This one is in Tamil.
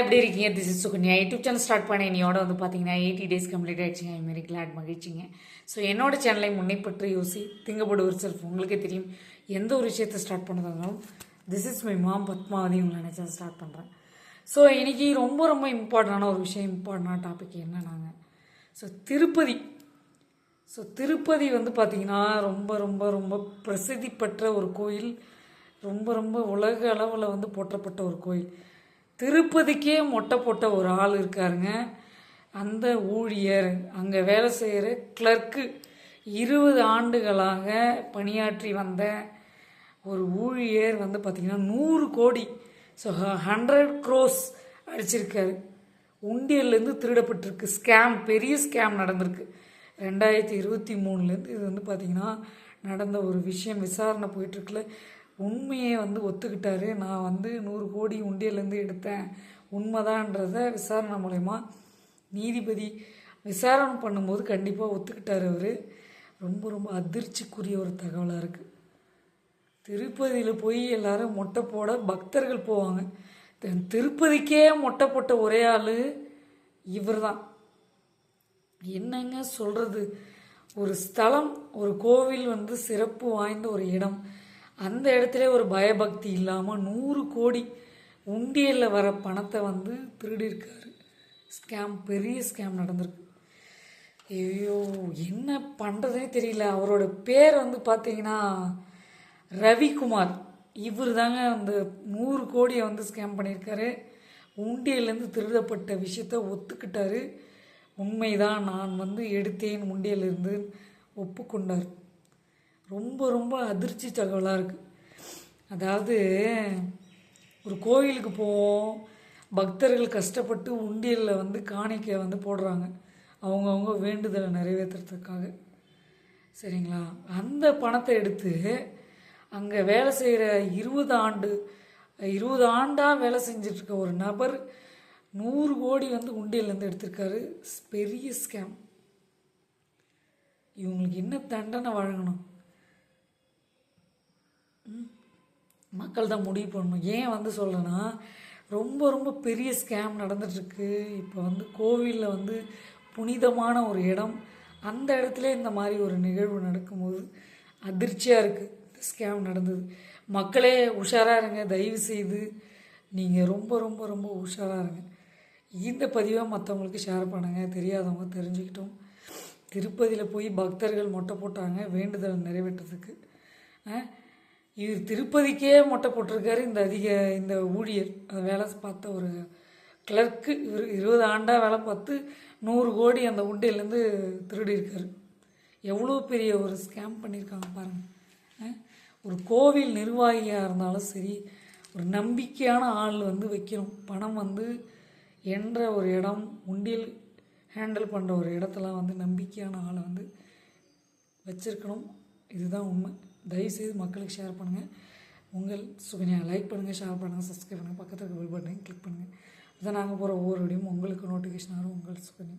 எப்படி இருக்கீங்க? This is Sukanya. YouTube channel start பண்ண என்னையோட வந்து பார்த்தீங்கன்னா எயிட்டி டேஸ் கம்ப்ளீட் ஆயிடுச்சுங்க. ஐ மாரி கிளாட் மகிழ்ச்சிங்க. ஸோ என்னோட சேனலை முன்னை யோசி திங்கப்படு ஒரு செல்ஃப் உங்களுக்கே தெரியும். எந்த ஒரு விஷயத்தை start பண்ணதாலும் this is my mom Padmavathi உங்களை நினச்சா ஸ்டார்ட் பண்ணுறேன் ஸோ இன்றைக்கி ரொம்ப ரொம்ப இம்பார்ட்டண்டான ஒரு விஷயம் இம்பார்ட்டண்டான டாபிக் என்னன்னாங்க. ஸோ திருப்பதி. ஸோ திருப்பதி வந்து பார்த்திங்கன்னா ரொம்ப ரொம்ப ரொம்ப பிரசித்தி பெற்ற ஒரு கோயில். ரொம்ப ரொம்ப உலக அளவில் வந்து போற்றப்பட்ட ஒரு கோயில். திருப்பதிக்கே மொட்டை போட்ட ஒரு ஆள் இருக்காருங்க. அந்த ஊழியர் அங்கே வேலை செய்கிற கிளர்க்கு இருபது ஆண்டுகளாக பணியாற்றி வந்த ஒரு ஊழியர் வந்து பார்த்திங்கன்னா நூறு கோடி ஸோ ஹண்ட்ரட் க்ரோஸ் அடிச்சிருக்காரு. உண்டியல்லேருந்து திருடப்பட்டிருக்கு. ஸ்கேம் பெரிய ஸ்கேம் நடந்திருக்கு. ரெண்டாயிரத்தி இருபத்தி மூணுலேருந்து இது வந்து பார்த்திங்கன்னா நடந்த ஒரு விஷயம் விசாரணை போயிட்டுருக்குல உண்மையை வந்து ஒத்துக்கிட்டாரு. நான் வந்து நூறு கோடி உண்டியலேருந்து எடுத்தேன். உண்மைதான்றத விசாரணை மூலயமா நீதிபதி விசாரணை பண்ணும்போது கண்டிப்பாக ஒத்துக்கிட்டார் அவர். ரொம்ப ரொம்ப அதிர்ச்சிக்குரிய ஒரு தகவலாக இருக்குது திருப்பதியில் போய் எல்லாரும் மொட்டை போட பக்தர்கள் போவாங்க. திருப்பதிக்கே மொட்டை போட்ட ஒரே ஆள் இவர் தான் என்னங்க சொல்கிறது ஒரு ஸ்தலம் ஒரு கோவில் வந்து சிறப்பு வாய்ந்த ஒரு இடம். அந்த இடத்துல ஒரு பயபக்தி இல்லாமல் நூறு கோடி உண்டியலில் வர பணத்தை வந்து திருடியிருக்காரு. ஸ்கேம் பெரிய ஸ்கேம் நடந்திருக்கு. ஐயோ என்ன பண்ணுறதே தெரியல. அவரோட பேர் வந்து பார்த்தீங்கன்னா ரவிக்குமார். இவர் தாங்க அந்த நூறு கோடியை வந்து ஸ்கேம் பண்ணியிருக்காரு. உண்டியல்லேருந்து திருடப்பட்ட விஷயத்த ஒத்துக்கிட்டாரு. உண்மைதான் நான் வந்து எடுத்தேன் உண்டியலிருந்து ஒப்புக்கொண்டார். ரொம்ப ரொம்ப அதிர்ச்சி தகவலாக இருக்குது அதாவது ஒரு கோயிலுக்கு போவோம் பக்தர்கள் கஷ்டப்பட்டு உண்டியலில் வந்து காணிக்கை வந்து போடுறாங்க. அவங்கவுங்க வேண்டுதலை நிறைவேற்றுறதுக்காக சரிங்களா? அந்த பணத்தை எடுத்து அங்கே வேலை செய்கிற இருபது ஆண்டு இருபது ஆண்டாக வேலை செஞ்சிட்ருக்க ஒரு நபர் நூறு கோடி வந்து உண்டியல்லேருந்து எடுத்திருக்காரு. பெரிய ஸ்கேம். இவங்களுக்கு என்ன தண்டனை வழங்கணும் ம்? மக்கள் தான் முடிவு பண்ணணும். ஏன் வந்து சொல்லணும்னா ரொம்ப ரொம்ப பெரிய ஸ்கேம் நடந்துட்டுருக்கு. இப்போ வந்து கோவிலில் வந்து புனிதமான ஒரு இடம். அந்த இடத்துல இந்த மாதிரி ஒரு நிகழ்வு நடக்கும்போது அதிர்ச்சியாக இருக்குது இந்த ஸ்கேம் நடந்தது. மக்களே உஷாராக இருங்க. தயவு செய்து நீங்கள் ரொம்ப ரொம்ப ரொம்ப உஷாராக இருங்க. இந்த பதிவை மற்றவங்களுக்கு ஷேர் பண்ணுங்கள் தெரியாதவங்க தெரிஞ்சுக்கிட்டோம். திருப்பதியில் போய் பக்தர்கள் மொட்டை போட்டாங்க. வேண்டுதல் நிறைவேற்றதுக்கு. இது இவர் திருப்பதிக்கே மொட்டை போட்டிருக்காரு இந்த அதிக இந்த ஊழியர். அந்த வேலை பார்த்த ஒரு கிளர்க்கு இவர் இருபது ஆண்டாக வேலை பார்த்து நூறு கோடி அந்த உண்டையிலேருந்து திருடியிருக்காரு. எவ்வளோ பெரிய ஒரு ஸ்கேம் பண்ணியிருக்காங்க பாருங்கள் ஒரு கோவில் நிர்வாகியாக இருந்தாலும் சரி ஒரு நம்பிக்கையான ஆள் வந்து வைக்கணும். பணம் வந்து என்ற ஒரு இடம் உண்டியல் ஹேண்டில் பண்ணுற ஒரு இடத்துல வந்து நம்பிக்கையான ஆளை வந்து வச்சுருக்கணும். இதுதான் உண்மை. தயவுசெய்து மக்களுக்கு ஷேர் பண்ணுங்கள் உங்கள் சுகன்யா லைக் பண்ணுங்கள் ஷேர் பண்ணுங்கள் சப்ஸ்கிரைப் பண்ணுங்கள் பக்கத்தில் இருக்க பெல் பட்டனையும் கிளிக் பண்ணுங்கள் அதான் நாங்கள் போகிற ஒவ்வொரு வீடியும் உங்களுக்கு நோட்டிஃபிகேஷன் வரும் உங்கள் சுகன்யா.